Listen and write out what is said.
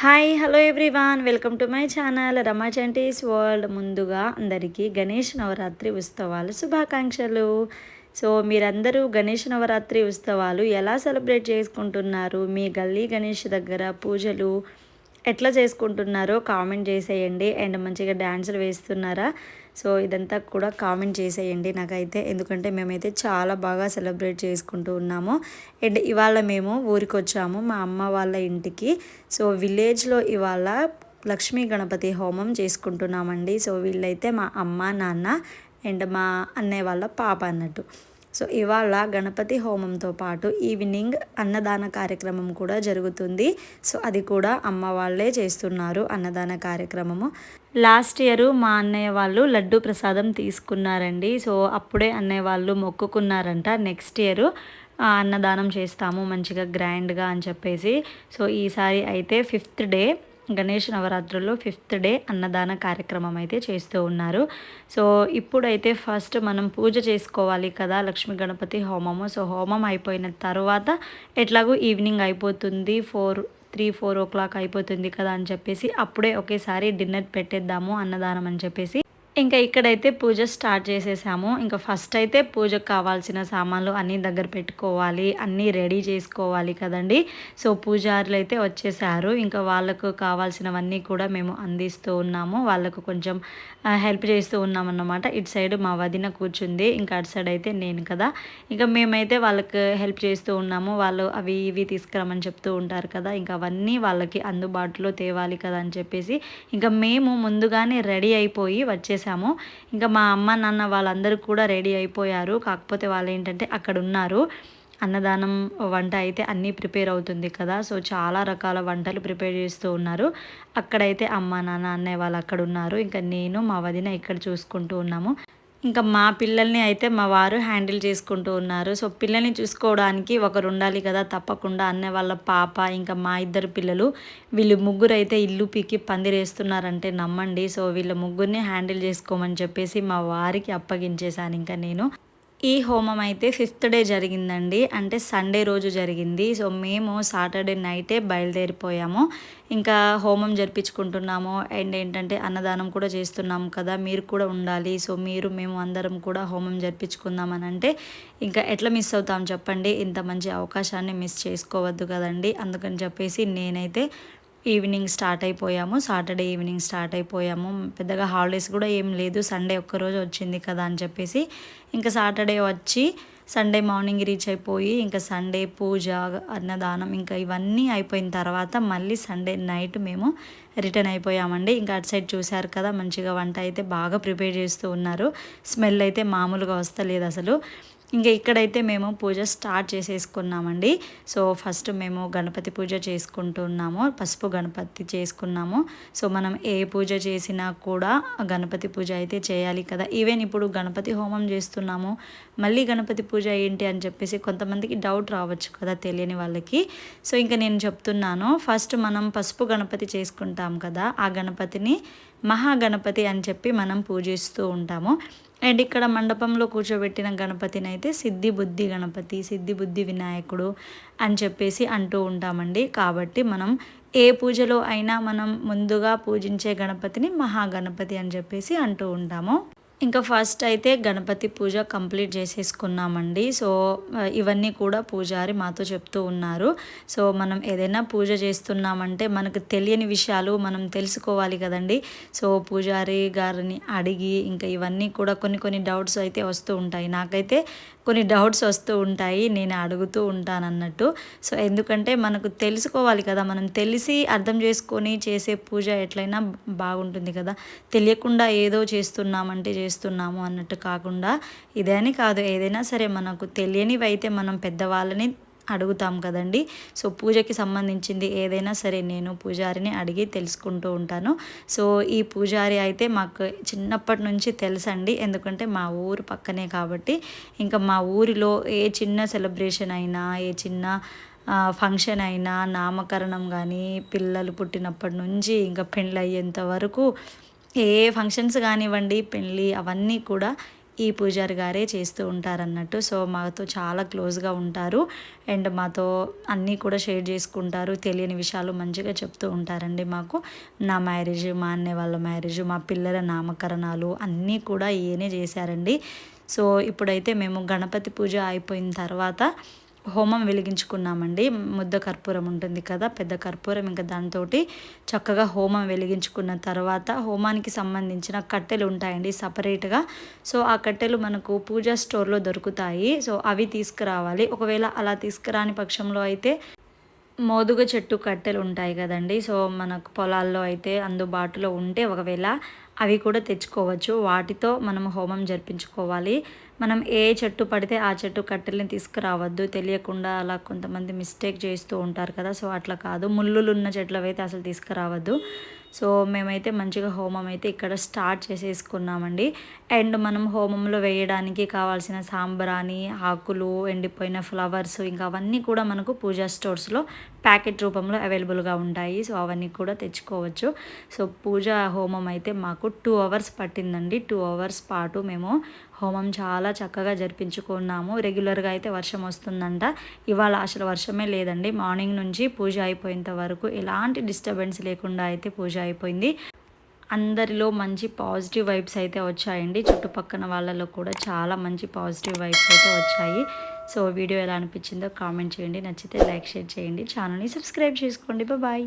Hi hello everyone. Welcome to my channel Rama Chanti's world. ముందుగా అందరికీ గణేష్ నవరాత్రి ఉత్సవాలు శుభాకాంక్షలు. సో మీరందరూ గణేష్ నవరాత్రి ఉత్సవాలు ఎలా సెలబ్రేట్ చేసుకుంటున్నారు? మీ గల్లీ గణేష్ దగ్గర పూజలు ఎట్లా చేసుకుంటున్నారో కామెంట్ చేసేయండి. అండ్ మంచిగా డ్యాన్సులు వేస్తున్నారా? సో ఇదంతా కూడా కామెంట్ చేసేయండి నాకైతే. ఎందుకంటే మేమైతే చాలా బాగా సెలబ్రేట్ చేసుకుంటూ ఉన్నాము. అండ్ ఇవాళ మేము ఊరికి వచ్చాము మా అమ్మ వాళ్ళ ఇంటికి. సో విలేజ్లో ఇవాళ లక్ష్మీ గణపతి హోమం చేసుకుంటున్నామండి. సో వీళ్ళైతే మా అమ్మ నాన్న అండ్ మా అన్నయ్య వాళ్ళ పాప అన్నట్టు. సో ఇవాళ గణపతి హోమంతో పాటు ఈవినింగ్ అన్నదాన కార్యక్రమం కూడా జరుగుతుంది. సో అది కూడా అమ్మ వాళ్ళే చేస్తున్నారు అన్నదాన కార్యక్రమము. లాస్ట్ ఇయర్ మా అన్నయ్య వాళ్ళు లడ్డు ప్రసాదం తీసుకున్నారండి. సో అప్పుడే అన్నయ్య వాళ్ళు మొక్కుకున్నారంట నెక్స్ట్ ఇయర్ అన్నదానం చేస్తాము మంచిగా గ్రాండ్గా అని చెప్పేసి. సో ఈసారి అయితే ఫిఫ్త్ డే గణేష్ నవరాత్రుల్లో ఫిఫ్త్ డే అన్నదాన కార్యక్రమం అయితే చేస్తూ ఉన్నారు. సో ఇప్పుడైతే ఫస్ట్ మనం పూజ చేసుకోవాలి కదా లక్ష్మీ గణపతి హోమము. సో హోమం అయిపోయిన తర్వాత ఎట్లాగో ఈవినింగ్ అయిపోతుంది. Four three four o'clock అయిపోతుంది కదా అని చెప్పేసి అప్పుడే ఒకేసారి డిన్నర్ పెట్టేద్దాము అన్నదానం అని చెప్పేసి ఇంకా ఇక్కడైతే పూజ స్టార్ట్ చేసేసాము. ఇంకా ఫస్ట్ అయితే పూజకు కావాల్సిన సామాన్లు అన్నీ దగ్గర పెట్టుకోవాలి అన్నీ రెడీ చేసుకోవాలి కదండి. సో పూజారులు అయితే వచ్చేసారు. ఇంకా వాళ్ళకు కావాల్సినవన్నీ కూడా మేము అందిస్తూ ఉన్నాము. వాళ్ళకు కొంచెం హెల్ప్ చేస్తూ ఉన్నామన్నమాట. ఇటు సైడ్ మా వదిన కూర్చుంది. ఇంకా అటు సైడ్ అయితే నేను కదా. ఇంకా మేమైతే వాళ్ళకి హెల్ప్ చేస్తూ ఉన్నాము. వాళ్ళు అవి ఇవి తీసుకురమ్మని చెప్తూ ఉంటారు కదా. ఇంకా అవన్నీ వాళ్ళకి అందుబాటులో తేవాలి కదా అని చెప్పేసి. ఇంకా మేము ముందుగానే రెడీ అయిపోయి వచ్చేసాము చేసాము ఇంకా మా అమ్మ నాన్న వాళ్ళందరూ కూడా రెడీ అయిపోయారు. కాకపోతే వాళ్ళు ఏంటంటే అక్కడ ఉన్నారు. అన్నదానం వంట అయితే అన్నీ ప్రిపేర్ అవుతుంది కదా. సో చాలా రకాల వంటలు ప్రిపేర్ చేస్తూ ఉన్నారు. అక్కడైతే అమ్మ నాన్న అన్నయ్య వాళ్ళు అక్కడ ఉన్నారు. ఇంకా నేను మా వదిన ఇక్కడ చూసుకుంటూ ఉన్నాము. ఇంకా మా పిల్లల్ని అయితే మా వారు హ్యాండిల్ చేసుకుంటూ ఉన్నారు. సో పిల్లల్ని చూసుకోవడానికి ఒకరు ఉండాలి కదా తప్పకుండా అన్న వాళ్ళ పాప ఇంకా మా ఇద్దరు పిల్లలు వీళ్ళు ముగ్గురు అయితే ఇల్లు పీకి పందిరేస్తున్నారంటే నమ్మండి. సో వీళ్ళ ముగ్గురిని హ్యాండిల్ చేసుకోమని చెప్పేసి మా వారికి అప్పగించేశాను ఇంకా నేను. ఈ హోమం అయితే ఫిఫ్త్ డే జరిగిందండి. అంటే సండే రోజు జరిగింది. సో మేము సాటర్డే నైటే బయలుదేరిపోయాము. ఇంకా హోమం జరిపించుకుంటున్నాము. అండ్ ఏంటంటే అన్నదానం కూడా చేస్తున్నాము కదా మీరు కూడా ఉండాలి. సో మీరు మేము అందరం కూడా హోమం జరిపించుకుందామని అంటే ఇంకా ఎట్లా మిస్ అవుతాం చెప్పండి. ఇంత మంచి అవకాశాన్ని మిస్ చేసుకోవద్దు కదండి. అందుకని చెప్పేసి నేనైతే ఈవినింగ్ స్టార్ట్ అయిపోయాము. సాటర్డే ఈవినింగ్ స్టార్ట్ అయిపోయాము. పెద్దగా హాలిడేస్ కూడా ఏం లేదు. సండే ఒక్కరోజు వచ్చింది కదా అని చెప్పేసి ఇంకా సాటర్డే వచ్చి సండే మార్నింగ్ రీచ్ అయిపోయి ఇంకా సండే పూజ అన్నదానం ఇంకా ఇవన్నీ అయిపోయిన తర్వాత మళ్ళీ సండే నైట్ మేము రిటర్న్ అయిపోయామండి. ఇంకా అటు సైడ్ చూశారు కదా మంచిగా వంట అయితే బాగా ప్రిపేర్ చేస్తూ ఉన్నారు. స్మెల్ అయితే మామూలుగా వస్తలేదు అసలు. ఇంకా ఇక్కడైతే మేము పూజ స్టార్ట్ చేసేసుకున్నామండి. సో ఫస్ట్ మేము గణపతి పూజ చేసుకుంటున్నాము పసుపు గణపతి చేసుకున్నాము. సో మనం ఏ పూజ చేసినా కూడా గణపతి పూజ అయితే చేయాలి కదా. ఈవెన్ ఇప్పుడు గణపతి హోమం చేస్తున్నాము మళ్ళీ గణపతి పూజ ఏంటి అని చెప్పేసి కొంతమందికి డౌట్ రావచ్చు కదా తెలియని వాళ్ళకి. సో ఇంకా నేను చెప్తున్నాను ఫస్ట్ మనం పసుపు గణపతి చేసుకుంటాం కదా ఆ గణపతిని మహాగణపతి అని చెప్పి మనం పూజిస్తూ ఉంటాము. అండ్ ఇక్కడ మండపంలో కూర్చోబెట్టిన గణపతిని అయితే సిద్ధి బుద్ధి గణపతి సిద్ధి బుద్ధి వినాయకుడు అని చెప్పేసి అంటూ ఉంటామండి. కాబట్టి మనం ఏ పూజలో అయినా మనం ముందుగా పూజించే గణపతిని మహాగణపతి అని చెప్పేసి అంటూ ఉంటాము. ఇంకా ఫస్ట్ అయితే గణపతి పూజ కంప్లీట్ చేసేసుకున్నామండి. సో ఇవన్నీ కూడా పూజారి మాతో చెప్తూ ఉన్నారు. సో మనం ఏదైనా పూజ చేస్తున్నామంటే మనకు తెలియని విషయాలు మనం తెలుసుకోవాలి కదండి. సో పూజారి గారిని అడిగి ఇంకా ఇవన్నీ కూడా కొన్ని కొన్ని డౌట్స్ అయితే వస్తూ ఉంటాయి. నాకైతే కొన్ని డౌట్స్ వస్తూ ఉంటాయి నేను అడుగుతూ ఉంటాను అన్నట్టు సో ఎందుకంటే మనకు తెలుసుకోవాలి కదా మనం తెలిసి అర్థం చేసుకొని చేసే పూజ ఎట్లయినా బాగుంటుంది కదా. తెలియకుండా ఏదో చేస్తున్నామంటే చేస్తున్నాము అన్నట్టు కాకుండా ఇదే కాదు. ఏదైనా సరే మనకు తెలియనివి అయితే మనం పెద్దవాళ్ళని అడుగుతాం కదండి. సో పూజకి సంబంధించింది ఏదైనా సరే నేను పూజారిని అడిగి తెలుసుకుంటూ ఉంటాను. సో ఈ పూజారి అయితే మాకు చిన్నప్పటి నుంచి తెలుసండి. ఎందుకంటే మా ఊరు పక్కనే కాబట్టి. ఇంకా మా ఊరిలో ఏ చిన్న సెలబ్రేషన్ అయినా ఏ చిన్న ఫంక్షన్ అయినా నామకరణం కానీ పిల్లలు పుట్టినప్పటి నుంచి ఇంకా పెళ్ళి అయ్యేంత వరకు ఏ ఫంక్షన్స్ కానివ్వండి పెళ్ళి అవన్నీ కూడా ఈ పూజారి గారే చేస్తూ ఉంటారన్నట్టు. సో మాతో చాలా క్లోజ్గా ఉంటారు. అండ్ మాతో అన్నీ కూడా షేర్ చేసుకుంటారు. తెలియని విషయాలు మంచిగా చెప్తూ ఉంటారండి మాకు. నా మ్యారేజ్ మా అన్నయ్య వాళ్ళ మ్యారేజ్ మా పిల్లల నామకరణాలు అన్నీ కూడా ఈయనే చేశారండి. సో ఇప్పుడైతే మేము గణపతి పూజ అయిపోయిన తర్వాత హోమం వెలిగించుకున్నామండి. ముద్ద కర్పూరం ఉంటుంది కదా పెద్ద కర్పూరం ఇంకా దాంతో చక్కగా హోమం వెలిగించుకున్న తర్వాత హోమానికి సంబంధించిన కట్టెలు ఉంటాయండి సపరేట్గా. సో ఆ కట్టెలు మనకు పూజా స్టోర్లో దొరుకుతాయి. సో అవి తీసుకురావాలి. ఒకవేళ అలా తీసుకురాని పక్షంలో అయితే మోదుగ చెట్టు కట్టెలు ఉంటాయి కదండి. సో మనకు పొలాల్లో అయితే అందుబాటులో ఉంటే ఒకవేళ అవి కూడా తెచ్చుకోవచ్చు. వాటితో మనం హోమం జరిపించుకోవాలి. మనం ఏ చెట్టు పడితే ఆ చెట్టు కట్టెల్ని తీసుకురావద్దు. తెలియకుండా అలా కొంతమంది మిస్టేక్ చేస్తూ ఉంటారు కదా. సో అట్లా కాదు. ముళ్ళులు ఉన్న చెట్లు అయితే అసలు తీసుకురావద్దు. సో మేమైతే మంచిగా హోమం అయితే ఇక్కడ స్టార్ట్ చేసేసుకున్నామండి. అండ్ మనం హోమంలో వేయడానికి కావాల్సిన సాంబ్రాణి ఆకులు ఎండిపోయిన ఫ్లవర్స్ ఇంకా అవన్నీ కూడా మనకు పూజా స్టోర్స్లో ప్యాకెట్ రూపంలో అవైలబుల్గా ఉంటాయి. సో అవన్నీ కూడా తెచ్చుకోవచ్చు. సో పూజ హోమం అయితే మాకు టూ అవర్స్ పట్టిందండి. టూ అవర్స్ పాటు మేము హోమం చాలా చక్కగా జరిపించుకున్నాము. రెగ్యులర్గా అయితే వర్షం వస్తుందంట. ఇవాళ అసలు వర్షమే లేదండి. మార్నింగ్ నుంచి పూజ అయిపోయేంత వరకు ఎలాంటి డిస్టర్బెన్స్ లేకుండా అయితే పూజ అయిపోయింది. అందరిలో మంచి పాజిటివ్ వైబ్స్ అయితే వచ్చాయండి. చుట్టుపక్కన వాళ్ళలో కూడా చాలా మంచి పాజిటివ్ వైబ్స్ అయితే వచ్చాయి. సో వీడియో ఎలా అనిపించిందో కామెంట్ చేయండి. నచ్చితే లైక్ షేర్ చేయండి. ఛానల్ని సబ్స్క్రైబ్ చేసుకోండి. బాయ్.